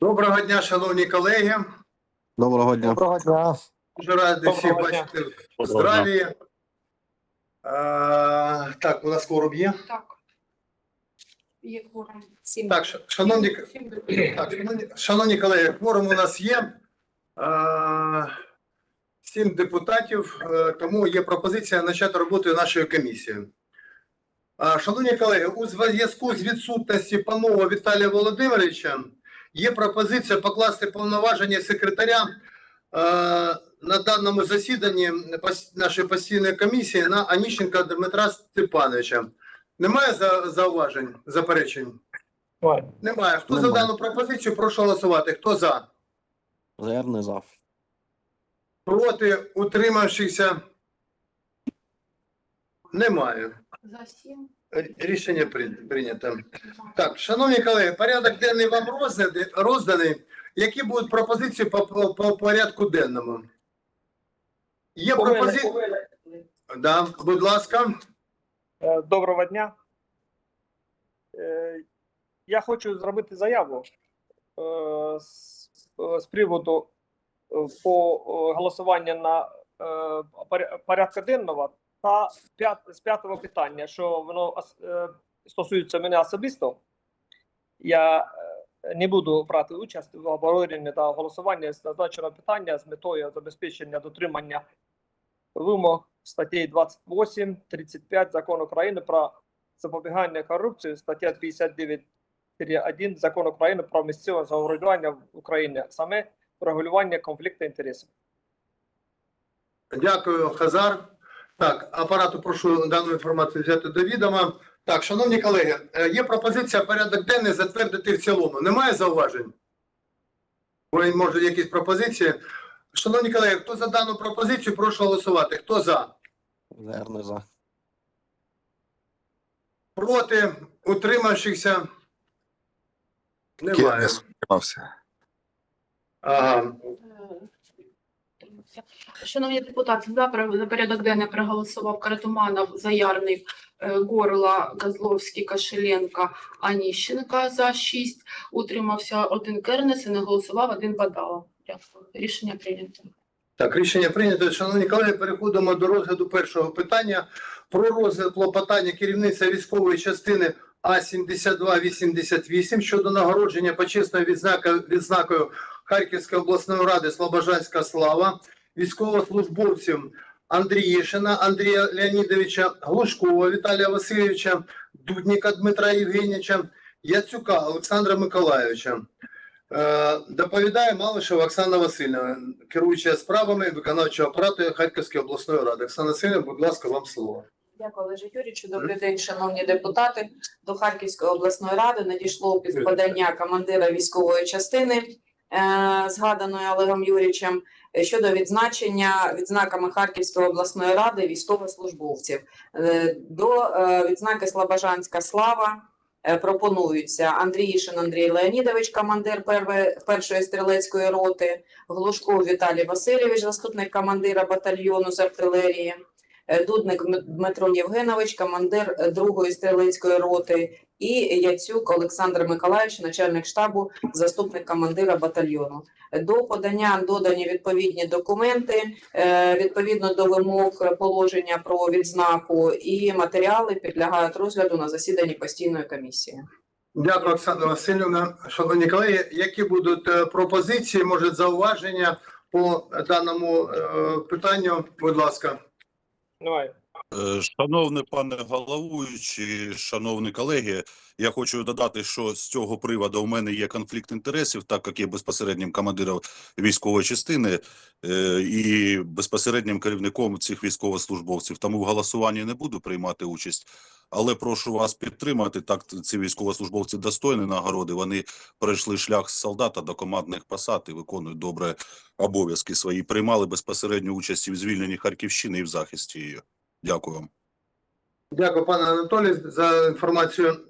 Доброго дня, шановні колеги. Доброго дня. Доброго дня. Дуже радий всіх бачити в здраві. А, так, у нас кворум є. Так. Є кворум. Так, ш- шановні, так, шановні, шановні колеги, кворум у нас є. А, Сім депутатів, е, тому є пропозиція почати роботу нашої комісії. А, Шановні колеги, у зв'язку з відсутності панового Віталія Володимировича є пропозиція покласти повноваження секретаря е, на даному засіданні пос- нашої постійної комісії на Аніщенка Дмитра Степановича. Немає за- зауважень, заперечень? Ой, Немає. Хто за дану пропозицію, прошу голосувати. Хто за? Заявний за. Проти утримавшихся? Немає. За сім. Рішення прийнято. Так, шановні колеги, порядок денний вам розданий. Які будуть пропозиції по, по, по порядку денному? Є пропозиції? Да, будь ласка. е, Доброго дня. Е, Я хочу зробити заяву е, з, приводу по голосуванню на порядку денного та з п'ятого питання, що воно е, стосується мене особисто. Я е, не буду брати участь в обговоренні та голосуванні з зазначеного питання з метою забезпечення дотримання вимог статей 28, 35 Закону України про запобігання корупції, стаття 59.1 Закону України про місцеве самоврядування в Україні, саме регулювання конфлікту інтересів. Дякую, Хазар. Так, апарату прошу дану інформацію взяти до відома. Так, шановні колеги, е, є пропозиція порядок денний затвердити в цілому. Немає зауважень? Ви може якісь пропозиції? Шановні колеги, хто за дану пропозицію, прошу голосувати. Хто за? Заявний за. Проти утримавшихся? Немає. Ага. Шановні депутати, за, пер- за порядок денний проголосував Каратуманов, Заярник, е, Горла, Козловський, Кошеленко, Аніщенка за 6. Утримався один Кернес і не голосував один Бадала. Дякую. Рішення прийнято. Так, рішення прийнято. Шановні колеги, переходимо до розгляду першого питання про розгляд клопотання керівництва військової частини А-7288 щодо нагородження почесною відзнака, відзнакою Харківської обласної ради Слобожанська слава військовослужбовців Андрієшина Андрія Леонідовича, Глушкова Віталія Васильовича, Дудніка Дмитра Євгенійовича, Яцюка Олександра Миколайовича. Е, Доповідає Малишева Оксана Васильівна, керуюча справами виконавчого апарату Харківської обласної ради. Оксана Васильівна, будь ласка, вам слово. Дякую, Олеже Юрійовичу. Добрий день, шановні депутати. До Харківської обласної ради надійшло під подання командира військової частини, е, згаданої Олегом Юрійовичем, щодо відзначення відзнаками Харківської обласної ради військовослужбовців. Е, До е, відзнаки Слобожанська слава е, пропонуються Андріїшин Андрій Леонідович, командир першої стрілецької роти, Глушков Віталій Васильович, заступник командира батальйону з артилерії. Е, Дудник Дмитро Євгенович, командир е, другої стрілецької роти, і Яцюк Олександр Миколаївич, начальник штабу, заступник командира батальйону. До подання додані відповідні документи е, відповідно до вимог положення про відзнаку, і матеріали підлягають розгляду на засіданні постійної комісії. Дякую, Оксана Васильівна. Шановні колеги, які будуть е, пропозиції, може зауваження по даному е, питанню? Будь ласка. Давай. Е, Шановний пане головуючий, шановні колеги, я хочу додати, що з цього приводу у мене є конфлікт інтересів, так як я безпосереднім командиром військової частини е, і безпосереднім керівником цих військовослужбовців. Тому в голосуванні не буду приймати участь. Але прошу вас підтримати. Так ці військовослужбовці достойні нагороди. Вони пройшли шлях з солдата до командних посад і виконують добре обов'язки свої. Приймали безпосередню участь і в звільненні Харківщини і в захисті її. Дякую вам. Дякую, пане Анатолій, за інформацію.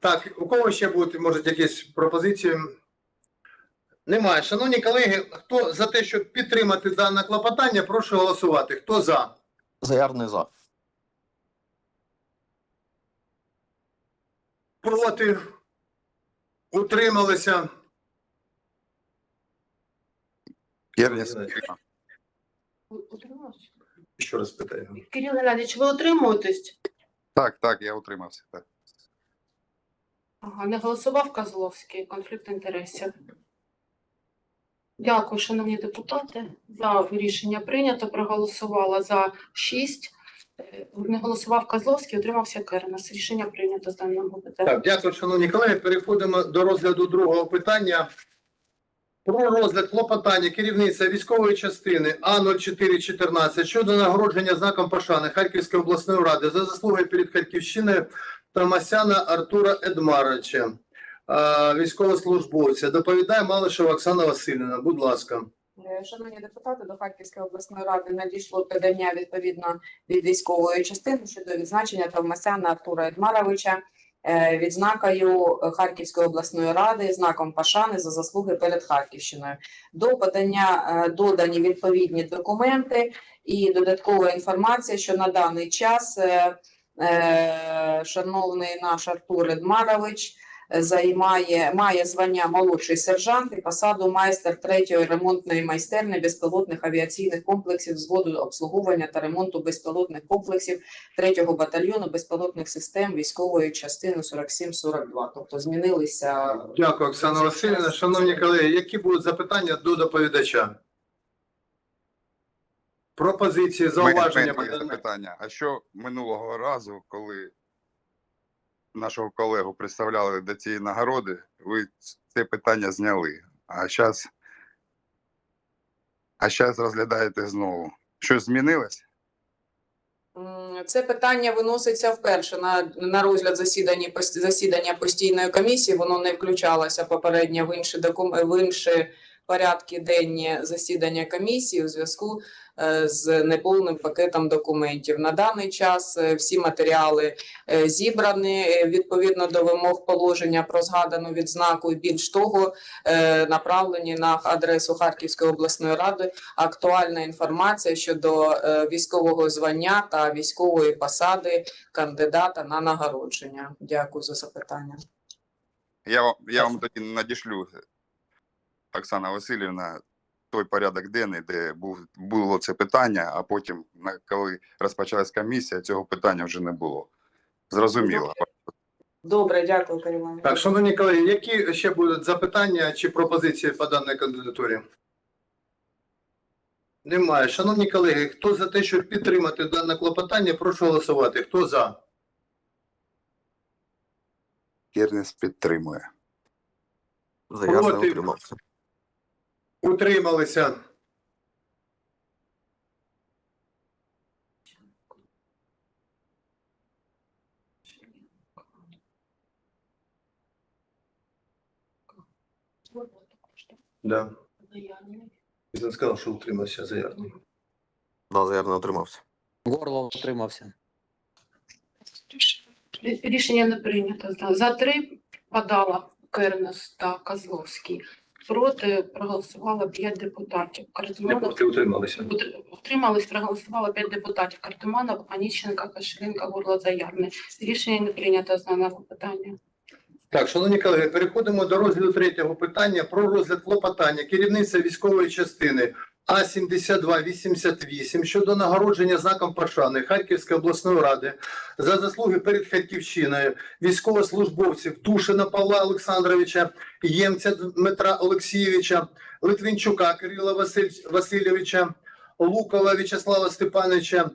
Так, у кого ще будуть, може, якісь пропозиції? Немає. Шановні колеги, хто за те, щоб підтримати дане клопотання, прошу голосувати. Хто за? Заявний за. Проти? Утрималися? Утримався? Ще раз питаю. Кирил Геннадійович, ви утримуєтесь? Так, так, я утримався. Так. Ага, не голосував Козловський, конфлікт інтересів. Дякую, шановні депутати. За рішення прийнято. Проголосувала за 6. Не голосував Козловський, утримався Кернес. Рішення прийнято з даного питання. Так, дякую, шановні колеги. Переходимо до розгляду другого питання. Про розгляд клопотання керівництва військової частини А0414 щодо нагородження знаком пошани Харківської обласної ради за заслуги перед Харківщиною Томасяна Артура Едмаровича, е, військовослужбовця. Доповідає Малишева Оксана Васильівна. Будь ласка. Е, Шановні депутати, до Харківської обласної ради надійшло подання відповідно від військової частини щодо відзначення Товмасяна Артура Едмаровича відзнакою Харківської обласної ради, знаком Пашани за заслуги перед Харківщиною. До подання е, додані відповідні документи і додаткова інформація, що на даний час е, е, шановний наш Артур Едмарович е, займає має звання молодший сержант і посаду майстер третьої ремонтної майстерні безпілотних авіаційних комплексів взводу обслуговування та ремонту безпілотних комплексів третього батальйону безпілотних систем військової частини 47-42. Тобто змінилися Дякую, Оксана Васильівна. Шановні колеги, які будуть запитання до доповідача? Пропозиції, зауваження. Мене- мене запитання. А що минулого разу, коли нашого колегу представляли до цієї нагороди, ви це питання зняли? А зараз а зараз розглядаєте знову. Щось змінилось? Це питання виноситься вперше на, на розгляд засідання, засідання постійної комісії. Воно не включалося попередньо в інші, докум... в інші порядки денні засідання комісії у зв'язку е, з неповним пакетом документів. На даний час е, всі матеріали е, зібрані відповідно до вимог положення про згадану відзнаку. І більш того, направлені на адресу Харківської обласної ради актуальна інформація щодо військового звання та військової посади кандидата на нагородження. Дякую за запитання. Я, вам- я вам тоді надішлю, Оксана Васильівна, той порядок денний, де був, було це питання, а потім, коли розпочалась комісія, цього питання вже не було. Зрозуміло. Добре, дякую, Каріна. Так, шановні колеги, які ще будуть запитання чи пропозиції по даній кандидатурі? Немає. Шановні колеги, хто за те, щоб підтримати дане клопотання, прошу голосувати. Хто за? Кернес підтримує. Заярний Проти. утримався. Утрималися. Да. Він сказав, що утримався заявник. Да, заярний утримався. Горло утримався. Рішення не прийнято. За- За три подала Кернес та Козловський. Проти проголосувало 5 депутатів. Картуманов проти утрималися. Утр- Утримались, проголосувало 5 депутатів. Картуманов, Аніщенка, Кашелінка, Горло, Заярне. Рішення не прийнято з даного питання. Так, шановні колеги, переходимо до розгляду третього питання про розгляд клопотання керівництва військової частини А-7288 щодо нагородження знаком пошани Харківської обласної ради за заслуги перед Харківщиною військовослужбовців Тушина Павла Олександровича, Ємця Дмитра Олексійовича, Литвинчука Кирила Василь... Васильовича, Лукова В'ячеслава Степановича,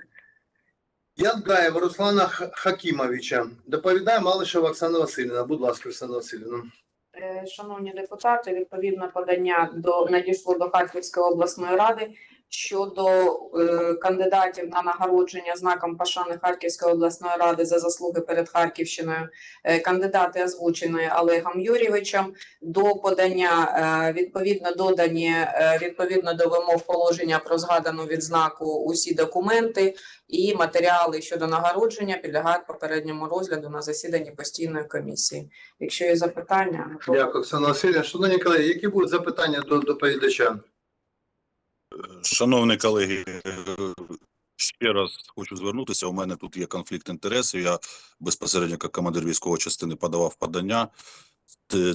Янгаєва Руслана Хакімовича. Доповідає Малишева Оксана Васильівна. Будь ласка, Оксана Васильівна. Е, Шановні депутати, відповідно подання до надійшло до Харківської обласної ради щодо е, кандидатів на нагородження знаком пошани Харківської обласної ради за заслуги перед Харківщиною. Е, кандидати озвучені Олегом Юрійовичем. До подання е, відповідно додані е, відповідно до вимог положення про згадану відзнаку усі документи і матеріали щодо нагородження підлягають попередньому розгляду на засіданні постійної комісії. Якщо є запитання, готова. Дякую, Оксана Васильівна. Шановні колеги, які будуть запитання до доповідача? Шановні колеги, ще раз хочу звернутися. У мене тут є конфлікт інтересів. Я безпосередньо як командир військової частини подавав подання.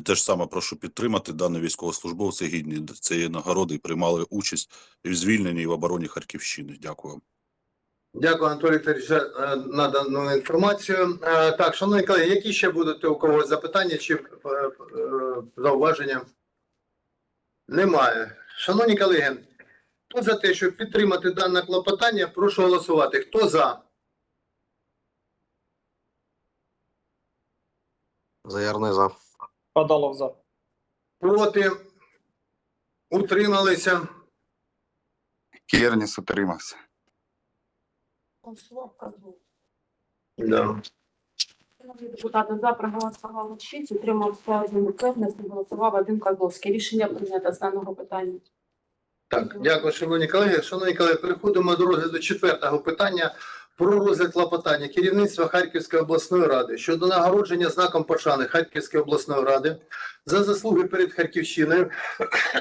Те, ж саме прошу підтримати. Дані військовослужбовці гідні цієї нагороди і приймали участь і в звільненні і в обороні Харківщини. Дякую. Дякую, Анатолій Вікторович, за е, надану інформацію. Е, Так, шановні колеги, які ще будуть у когось запитання чи е, зауваження? Немає. Шановні колеги, хто за те, щоб підтримати дане клопотання, прошу голосувати. Хто за? Заярний за. Бадалов за. Проти? Утрималися? Керніс утримався. Да. Шановні депутати, за проголосували 6, утримався один Кернес, не голосував один Козловський. Рішення прийнято з даного питання. Так, дякую, шановні колеги. Шановні колеги, переходимо до розгляду четвертого питання про розгляд клопотання керівництва Харківської обласної ради щодо нагородження знаком пошани Харківської обласної ради за заслуги перед Харківщиною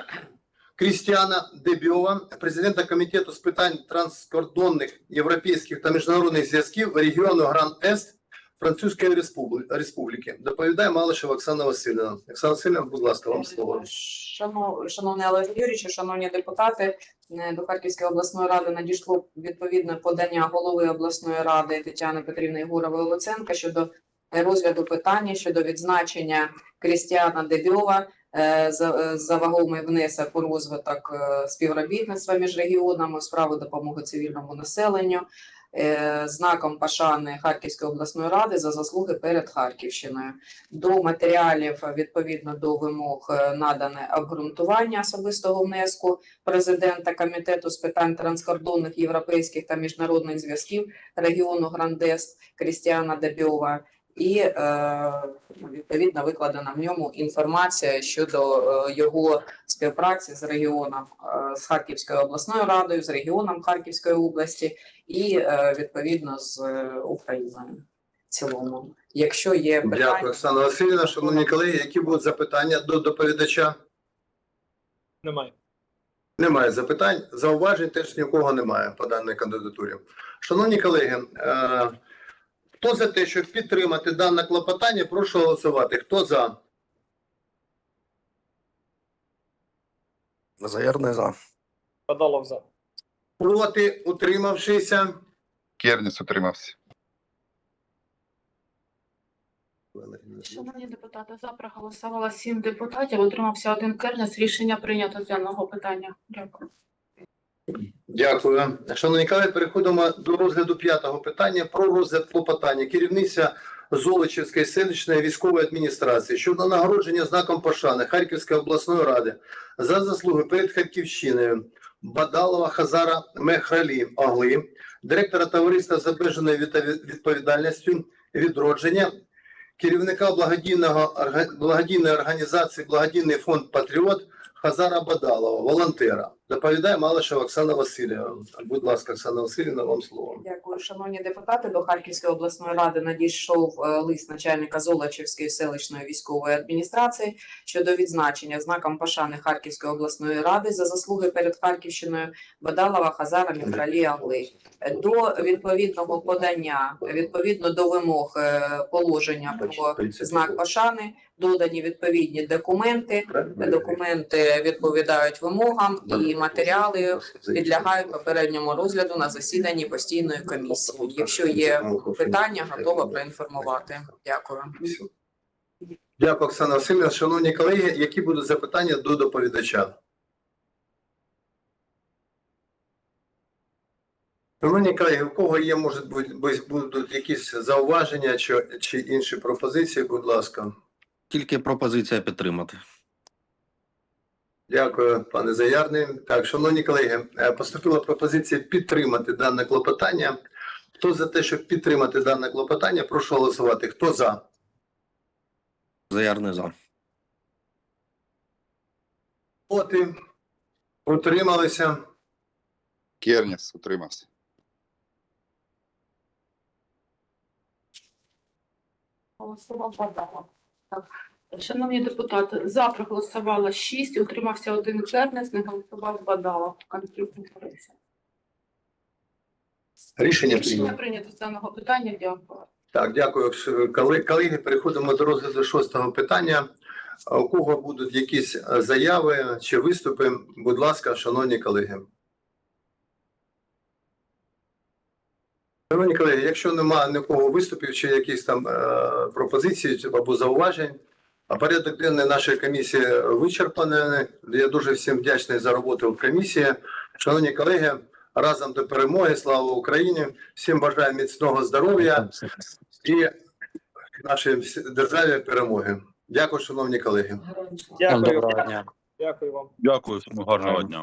Крістіана Дебьова, президента комітету з питань транскордонних європейських та міжнародних зв'язків регіону Гран-Ест Французької Республіки. Доповідає Малишева Оксана Васильівна. Оксана Васильівна, будь ласка, вам слово. Шано- Шановний Олег Юрійович, шановні депутати, е, до Харківської обласної ради надійшло відповідне подання голови обласної ради Тетяни Петрівни Єгорової Луценка щодо розгляду питання щодо відзначення Крістіана Дебьова е, за, е, за вагомий внесок у розвиток співробітництва між регіонами у справу допомоги цивільному населенню. Е, Знаком пошани Харківської обласної ради за заслуги перед Харківщиною. До матеріалів відповідно до вимог е, надане обґрунтування особистого внеску президента комітету з питань транскордонних європейських та міжнародних зв'язків регіону Грандест Крістіана Дебьова. І е, відповідно викладена в ньому інформація щодо е, його співпраці з регіоном з Харківською обласною радою, з регіоном Харківської області і е, відповідно з е, Україною в цілому. Якщо є питання, Дякую, Оксана Васильівна. Шановні колеги, які будуть запитання до доповідача? Немає. Немає запитань. Зауважень теж ні у кого немає по даній кандидатурі. Шановні колеги, е, хто за те, щоб підтримати дане клопотання, прошу голосувати. Хто за? Заярний за. Бадалов за. Проти, утримавшися? Керніс утримався. Шановні депутати, за проголосувало 7 депутатів, утримався один Кернес. Рішення прийнято з даного питання. Дякую. Дякую. Шановні колеги, переходимо до розгляду п'ятого питання про розгляд клопотання керівництва Золочівської селищної військової адміністрації щодо нагородження знаком пошани Харківської обласної ради за заслуги перед Харківщиною Бадалова Хазара Мехралі Огли, директора товариства з обмеженою відповідальністю відродження, керівника благодійного благодійної організації Благодійний фонд Патріот Хазара Бадалова, волонтера. Доповідає Малишева Оксана Васильівна. Будь ласка, Оксана Васильівна, вам слово. Дякую, шановні депутати. До Харківської обласної ради надійшов е, лист начальника Золочівської селищної військової адміністрації щодо відзначення знаком пошани Харківської обласної ради за заслуги перед Харківщиною Бадалова Хазара Міхралі Агли. До відповідного подання, відповідно до вимог е, положення про знак пошани, додані відповідні документи. Документи відповідають вимогам і матеріали підлягають попередньому розгляду на засіданні постійної комісії. Якщо є питання, готова проінформувати. Дякую. Дякую, Оксана Васильівна. Шановні колеги, які будуть запитання до доповідача? Шановні колеги, у кого є, може бути, будуть якісь зауваження чи, чи інші пропозиції, будь ласка. Тільки пропозиція підтримати. Дякую, пане Заярний. Так, шановні колеги, е, поступила пропозиція підтримати дане клопотання. Хто за те, щоб підтримати дане клопотання, прошу голосувати. Хто за? Заярний за. Проти? Утрималися? Керніс утримався. Голосував Бадалов. Так. Шановні депутати, за проголосувало 6, утримався один Кернес, не голосував. Конфлікт інтересів. Рішення Рішення прийнято. прийнято з даного питання. Дякую. Так, дякую, Коли- колеги. Переходимо до розгляду шостого питання А У кого будуть якісь е, заяви чи виступи, будь ласка, шановні колеги. Шановні колеги, якщо немає нікого виступів чи якихось там е, пропозицій або зауважень, порядок денний нашої комісії вичерпаний. Я дуже всім вдячний за роботу в комісії. Шановні колеги, разом до перемоги. Слава Україні! Всім бажаю міцного здоров'я і нашій всі- державі перемоги. Дякую, шановні колеги. Дякую. Доброго дня. Дякую вам. Дякую, всім гарного дня.